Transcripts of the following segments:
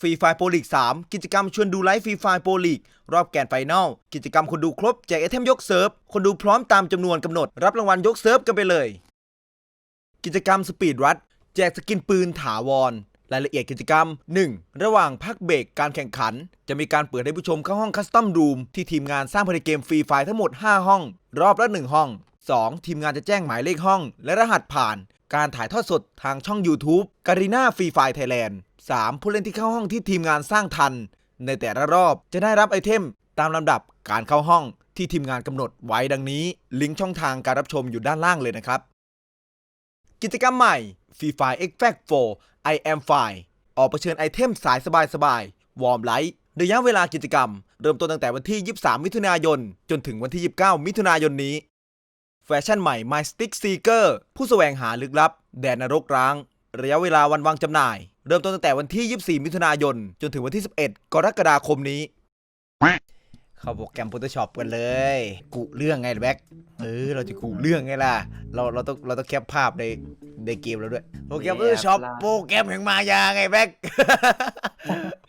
ฟรีไฟโปรลีก 3 กิจกรรมชวนดูไลฟ์ฟรีไฟโปรลีก รอบแกรน์ไฟแนลกิจกรรมคนดูครบแจกไอเทมยกเซิร์ฟ คนดูพร้อมตามจำนวนกำหนด รับรางวัลยกเซิร์ฟกันไปเลย กิจกรรมสปีดรัดแจกสกินปืนถาวร รายละเอียดกิจกรรม 1. ระหว่างพักเบรกการแข่งขัน จะมีการเปิดให้ผู้ชมเข้าห้องคัสตอมรูมที่ทีมงานสร้างภายในเกมฟรีไฟทั้งหมด 5 ห้อง รอบละ 1 ห้อง 2. ทีมงานจะแจ้งหมายเลขห้อง และรหัสผ่าน การถ่ายทอดสดทางช่อง YouTube การีนาฟรีไฟไทยแลนด์ 3. ผู้เล่นที่เข้าห้องที่ทีมงานสร้างทัน ในแต่ละรอบจะได้รับไอเทม ตามลำดับการเข้าห้องที่ทีมงานกำหนดไว้ดังนี้ ลิงก์ช่องทางการรับชมอยู่ด้านล่างเลยนะครับ กิจกรรมใหม่ Free Fire X Fact 4 I Am Fine ออกเผชิญไอเทมสายสบายๆวอร์มไลท์ระยะเวลากิจกรรม เริ่มต้นตั้งแต่วันที่ 23 มิถุนายน จนถึงวันที่ 29 มิถุนายนนี้ แฟชั่นใหม่ My Stick Seeker ผู้แสวงหาลึกลับ แดนนรกร้าง ระยะเวลาวันวางจำหน่าย เริ่มต้นตั้งแต่วันที่ 24 มิถุนายน จนถึงวันที่ 11 กรกฎาคมนี้ เข้าโปรแกรม Photoshop กันเลย กุเรื่องไงแบ็คเออ เราจะกุเรื่องไงล่ะ เราเราต้องเราต้องแคปภาพในในเกมแล้วด้วย โปรแกรม Photoshop โปรแกรมแห่งมายาไงแบ็ค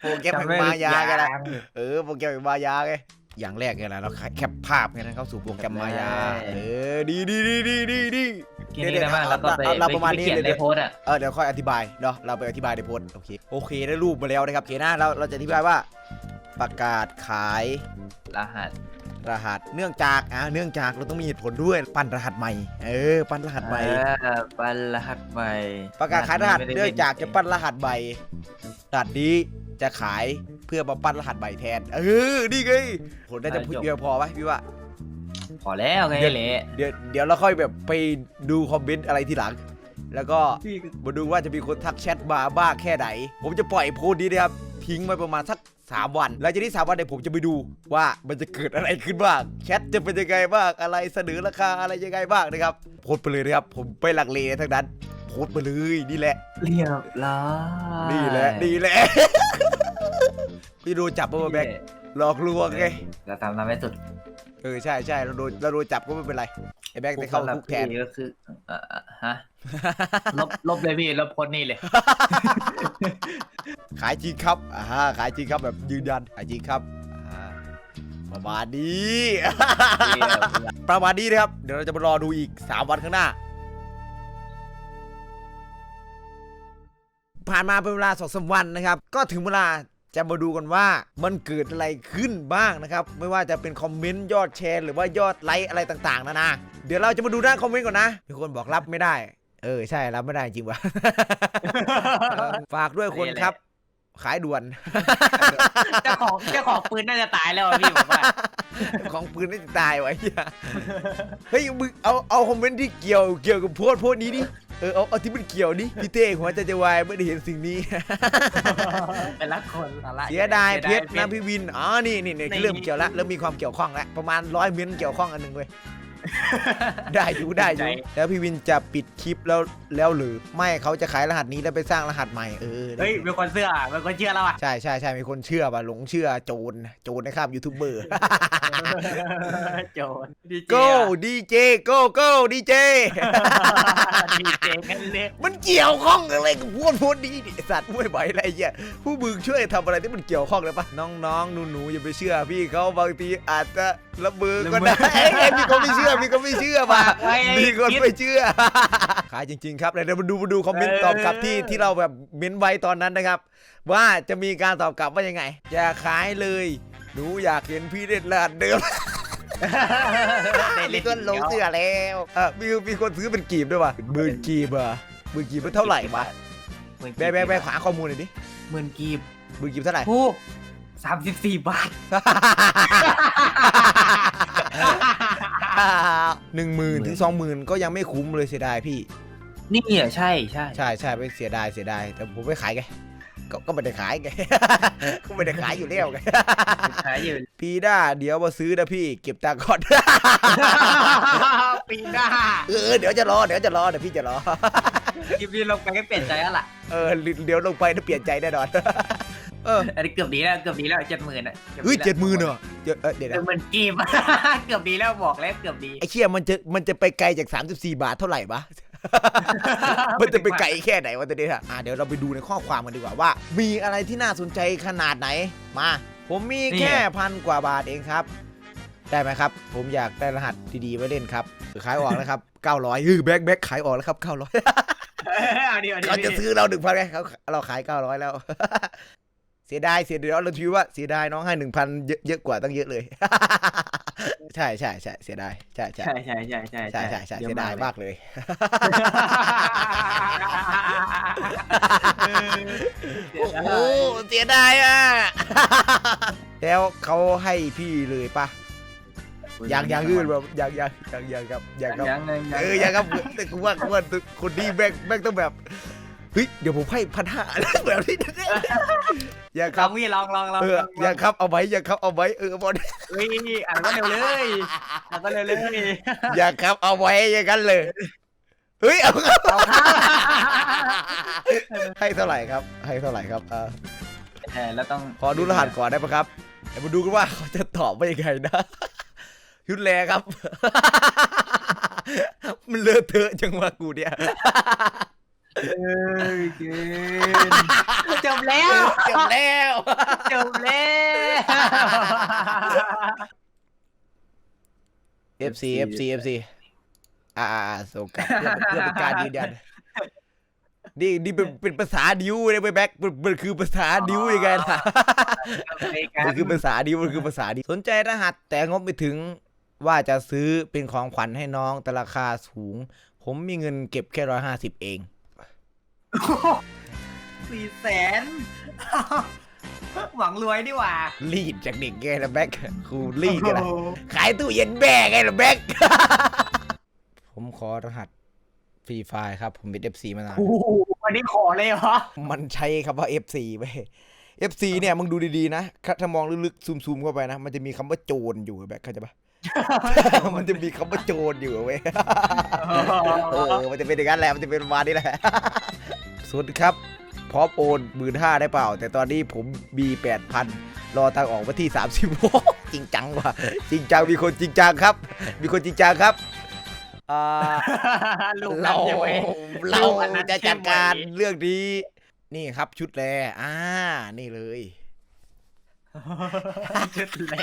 โปรแกรมแห่งมายาไงล่ะเออ โปรแกรมแห่งมายาไง อย่างแรกไงล่ะเราแคปภาพไงนะเข้าสู่โปรแกรมมายา เออดีดีดีดีดีดีทีนี้ได้บ้างแล้วก็ไปเอาเราประมาณไปนี้เขียนเลยในเดี๋ยวโพสต์อะเออเดี๋ยวค่อยอธิบายเนาะเราไปอธิบายในโพสต์โอเคโอเคได้รูปมาแล้วนะครับโอเคนะเราเราจะอธิบายว่าประกาศขายรหัสรหัสเนื่องจากอ่าเนื่องจากเราต้องมีเหตุผลด้วยปั้นรหัสใหม่ เออ ปั้นรหัสใหม่เออปันรหัสใหม่ ประกาศขายรหัสไม่ได้เนื่องจากจะปั้นรหัสใหม่รหัสนี้จะขาย เพื่อมาปั้นรหัสใหม่แทน เออนี่ไงผลน่าจะพูดเดียวพอไหมพี่ว่า พอแล้วไงเละเดี๋ยวเดี๋ยวเราค่อยแบบไปดูคอมเมนต์อะไรทีหลัง แล้วก็มาดูว่าจะมีคนทักแชทมาบ้างแค่ไหน ผมจะปล่อยโพสต์นี้นะครับทิ้งไว้ประมาณสัก3วันหลังจากที่3วันเนี่ยผมจะไปดูว่ามันจะเกิดอะไรขึ้นบ้างแชทจะเป็นยังไงบ้างอะไรเสนอราคาอะไรยังไงบ้างนะครับโพสต์ไปเลยนะครับผมไปหลักเลทั้งนั้นโพสต์ไปเลยนี่แหละ เรียบร้อยนี่แหละนี่แหละ พี่ดูจับมาแบกหลอกลวงไงเราทำทำให้สุดเออใช่ใช่เราโดนเราโดนจับก็ไม่เป็นไรไอ้แบกไปเข้าคุกแทนสำหรับพี่ก็คือเอ่อฮะลบลบเลยพี่ลบโพสต์นี่เลย ขายจริงครับอ่าขายจริงครับแบบยืนยันขายจริงครับอ่าประมาณนี้ ประมาณนี้นะครับ เดี๋ยวเราจะมารอดูอีก 3 วันข้างหน้า ผ่านมาเป็นเวลาสองสามวันนะครับ ก็ถึงเวลา จะมาดูกันว่ามันเกิดอะไรขึ้นบ้างนะครับ ไม่ว่าจะเป็นคอมเมนต์ยอดแชร์หรือว่ายอดไลค์อะไรต่างๆนะนะ เดี๋ยวเราจะมาดูด้านคอมเมนต์ก่อนนะมีคนบอกรับไม่ได้ เออใช่รับไม่ได้จริงวะฝากด้วยคนครับ ขายด่วน เจ้าของเจ้าของปืนน่าจะตายแล้วอะพี่ผมว่าของปืนน่าจะตายไว้เหี้ยเฮ้ยมึงเอาเอาคอมเมนต์ที่เกี่ยวเกี่ยวกับโพสต์โพสต์นี้ดิ เออเอาเอาที่มันเกี่ยวดิพี่เต้หัวใจจะวายเมื่อได้เห็นสิ่งนี้ เป็นรักคนสาระเสียดายเพชรนะพี่วิน อ๋อ นี่นี่นี่เริ่มเกี่ยวละเริ่มมีความเกี่ยวข้องแล้วประมาณร้อยเมนเกี่ยวข้องอันหนึ่งเว้ย ได้อยู่ได้อยู่แล้วพี่วินจะปิดคลิปแล้วแล้วหรือไม่เขาจะขายรหัสนี้แล้วไปสร้างรหัสใหม่เออเฮ้ยเป็นคนเสื้ออะเป็นคนเชื่อเราอะใช่ใช่ใช่มีคนเชื่อป่ะหลงเชื่อโจรโจรนะครับยูทูบเบอร์โจรดีเจ go ดีเจ go go ดีเจดีเจกันเลยมันเกี่ยวข้องอะไรกับพวกพวกนี้ดิไอ้สัตว์ไม่ไหวอะไรเงี้ยผู้มึงช่วยทำอะไรที่มันเกี่ยวข้องเลยปะน้องๆหนูๆอย่าไปเชื่อพี่เขาบางทีอาจจะ ละเมือก็ได้เอ้ยมีคนไม่เชื่อมีคนไม่เชื่อมามีคนไม่เชื่อ ขายจริง ๆ ครับเดี๋ยวมาดูมาดูคอมเมนต์ตอบกลับที่ที่เราแบบเม้นไว้ตอนนั้นนะครับ ว่าจะมีการตอบกลับว่ายังไงอย่าขายเลย หนูอยากเห็นพี่เล่นลานเดิมมีคนหลงเชื่อแล้วอะมีมีคนซื้อเป็นกีบด้วยว่ะหมื่นกีบอะหมื่นกีบเป็นเท่าไหร่วะแบะแบะแบะขวาข้อมูลหน่อยดิหมื่นกีบหมื่นกีบเท่าไหร่ ผู้สามสิบสี่บาท หนึ่งหมื่นถึงสองหมื่นก็ยังไม่คุ้มเลยเสียดายพี่ นี่อะใช่ใช่ใช่ใช่ไม่เสียดายเสียดายแต่ผมไม่ขายไงก็ก็ไม่ได้ขายไง ก็ไม่ได้ขายอยู่แล้วไงขายอยู่ปีหน้าเดี๋ยวมาซื้อนะพี่ เก็บตังค์ก่อน ปีหน้าเออเดี๋ยวจะรอเดี๋ยวจะรอเดี๋ยวพี่จะรอ คลิปนี้ลงไปก็เปลี่ยนใจแล้วล่ะเออเดี๋ยวลงไปจะเปลี่ยนใจแน่นอน เอออันนี้เกือบดีแล้วเกือบดีแล้วเจ็ดหมื่นอะเฮ้ยเจ็ดหมื่นเหรอ เดี๋ยวเออเดี๋ยวเจ็ดนะหมื่นกีบ เกือบดีแล้วบอกแล้วเกือบดีไอ้เชี่ยมันจะมันจะไปไกลจาก 34 บาทเท่าไหร่ปะมันจะไปไกลแค่ไหนวะตอนนี้อะอะเดี๋ยวเราไปดูในข้อความกันดีกว่าว่า มีอะไรที่น่าสนใจขนาดไหน มา ผมมีแค่พันกว่าบาทเองครับ ได้ไหมครับ ผมอยากได้รหัสดีๆไว้เล่นครับขายออกแล้วครับ 900ฮือแบ็คแบ็คขายออกแล้วครับ900 เอาดีเอาดีเขาจะซื้อเราหนึ่งพันไงเขาเราขาย900แล้ว เสียดายเสียเดียวเราถือว่าเสียดายน้องให้หนึ่งพันเยอะเยอะกว่าตั้งเยอะเลย ใช่ใช่ใช่เสียดายใช่ใช่ใช่ใช่ใช่ใช่ใช่ใช่ใช่เสียดายมากเลยโอ้โหเสียดายอะแล้วเขาให้พี่เลยปะยังยังยืดแบบยังยังยังยังครับยังครับยังยังเออยังครับแต่กูว่ากูว่าคนนี้แม่งแม่งต้องแบบ เฮ้ยเดี๋ยวผมให้พันห้าแบบนี้ยังคลรัอบงพี่ลองลองลองเออยังครับเอาไว้ยังครับเอาไว้เออบอลเฮ้ยอ่านก็เร็วเลยอ่านก็เร็วเลยยังครับเอาไว้อย่างนั้นเลยเฮ้ยเอาครับเอาครับให้เท่าไหร่ครับ ให้เท่าไหร่ครับเออเออแล้วต้องขอดูรหัสก่อนได้ปะครับเดี๋ยวมาดูกันว่าเขาจะตอบว่ายังไงนะยุดแลครับ มันเลอะเทอะจังวะกูเนี่ยเอ้ยเกิน จบแล้ว จบแล้ว จบแล้ว FC FC FC อ่าอ่าอ่าส่งกลับเพื่อเพื่อเป็นการยืนยันนี่นี่เป็นเป็นภาษาดิวเลยไปแบ็คมันมันคือภาษาดิวยังไงล่ะมันคือภาษาดิวมันคือภาษาดิวสนใจรหัส แต่งบไม่ถึงว่าจะซื้อเป็นของขวัญให้น้องแต่ราคาสูง ผมมีเงินเก็บแค่ร้อยห้าสิบเอง สี่แสนหวังรวยดีกว่ารีดจากเด็กไงล่ะแบ็คครูรีดกันนะขายตู้เย็นแบ่ไงล่ะแบ็คผมขอรหัสฟรีไฟครับ ผมเป็น FC มานาน โอ้โหวันนี้ขอเลยเหรอ มันใช้คำว่า FC ไป FC เนี่ยมึงดูดีๆนะ ถ้ามองลึกๆซูมๆเข้าไปนะ มันจะมีคำว่าโจรอยู่แบ็คเข้าใจปะ มันจะมีคำว่าโจรอยู่เว้ย เออ มันจะเป็นอย่างนั้นแหละ มันจะเป็นประมาณนี้แหละ สวัสดีครับ พร้อมโอนหมื่นห้าได้เปล่า แต่ตอนนี้ผมมีแปดพันรอทางออกวันที่สามสิบจริงจังว่ะจริงจังมีคนจริงจังครับ มีคนจริงจังครับอ่าลูกเรานั่นใช่ไหม เราลูกอันนั้นจะจัดการใช่ไหม เรื่องนี้ นี่ครับชุดแลอ่า นี่เลย ชุดแล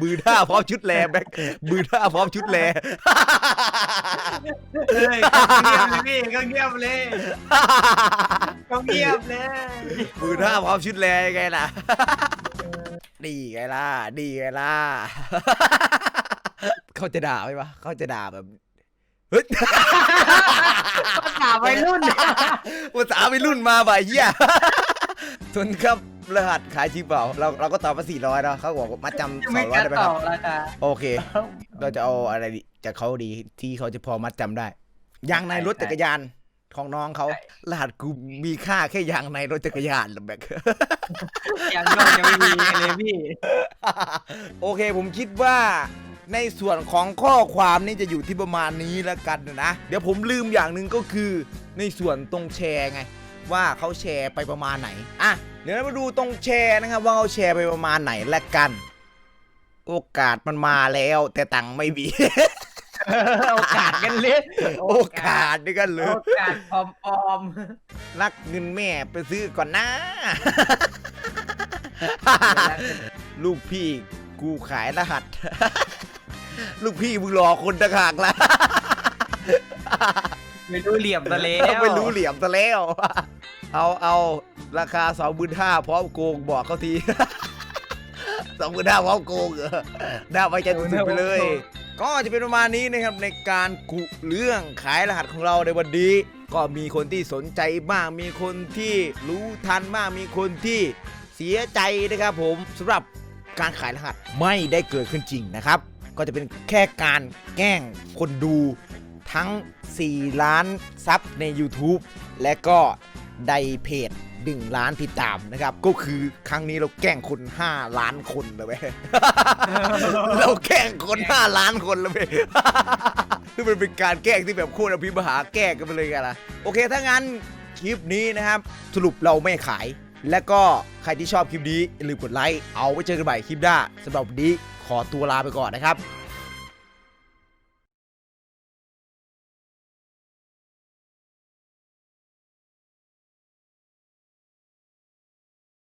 มือท่าพร้อมชุดแลแบ็คมือท่าพร้อมชุดแลเอ้ยก็เงียบเลยพี่ก็เงียบเลยก็เงียบเลยมือท่าพร้อมชุดแลยังไงล่ะดีไงล่ะดีไงล่ะเขาจะด่าไหมวะเขาจะด่าแบบเฮ้ยภาษาวัยรุ่นภาษาวัยรุ่นมาบ่ายเหี้ยส่วนครับ รหัสขายจริงเปล่า เราเราก็ตอบมาสี่ร้อยเนาะเขาบอกว่ามัดจำสไม่องร้อกยล้าได้ไหมตคอรับบราคาโอเค เราจะเอาอะไรดีจากเขาดีที่เขาจะพอมัดจำได้ ยางในรถจักรยานของน้องเขารหัสกูมีค่าแค่ยางในรถจักรยานแบก อย่างนอกยังไม่มีเลยพี่โอเคผมคิดว่าในส่วนของข้อความนี่จะอยู่ที่ประมาณนี้แล้วกันนะ เดี๋ยวผมลืมอย่างหนึ่งก็คือในส่วนตรงแชร์ไง ว่าเขาแชร์ไปประมาณไหน อะ เดี๋ยวเรามาดูตรงแชร์นะครับ ว่าเขาแชร์ไปประมาณไหนแล้วกัน โอกาสมันมาแล้ว แต่ตังค์ไม่มี โอกาสกันเลยโอกาสด้วยกันเลโอยกาสปลอมรักเงินแม่ไปซื้อก่อนนะ ๆลูกพี่กูขายรหัส ลูกพี่มึงรอคนต่างหากละไม่รู้เหลี่ยมซะแล้วไม่รู้เหลี่ยมซะแล้ว เอาเอาราคาสองหมื่นห้าพร้อมโกงบอกเขาทีสองหมื่นห้าพร้อมโกงเหรอน่าไว้ใจสุดๆไปเลย ก็จะเป็นประมาณนี้นะครับในการกุเรื่องขายรหัสของเราในวันนี้ก็มีคนที่สนใจบ้างมีคนที่รู้ทันบ้างมีคนที่เสียใจนะครับผมสำหรับการขายรหัสไม่ได้เกิดขึ้นจริงนะครับ ก็จะเป็นแค่การแกล้งคนดูทั้ง 4 ล้านซับใน YouTube และก็ ในเพจ1ล้านติดตามนะครับ ก็คือครั้งนี้เราแกล้งคน 5 ล้านคนเลยเว้ย เราแกล้งคน 5 ล้านคนแล้วเว้ยคือมันเป็นการแกล้งที่แบบโคตรอภิมหาแกล้งกันไปเลยกันละโอเค ถ้างั้นคลิปนี้นะครับ สรุปเราไม่ขาย และก็ใครที่ชอบคลิปนี้อย่าลืมกดไลค์ เอาไว้เจอกันใหม่คลิปหน้าสำหรับวันนี้ขอตัวลาไปก่อนนะครับ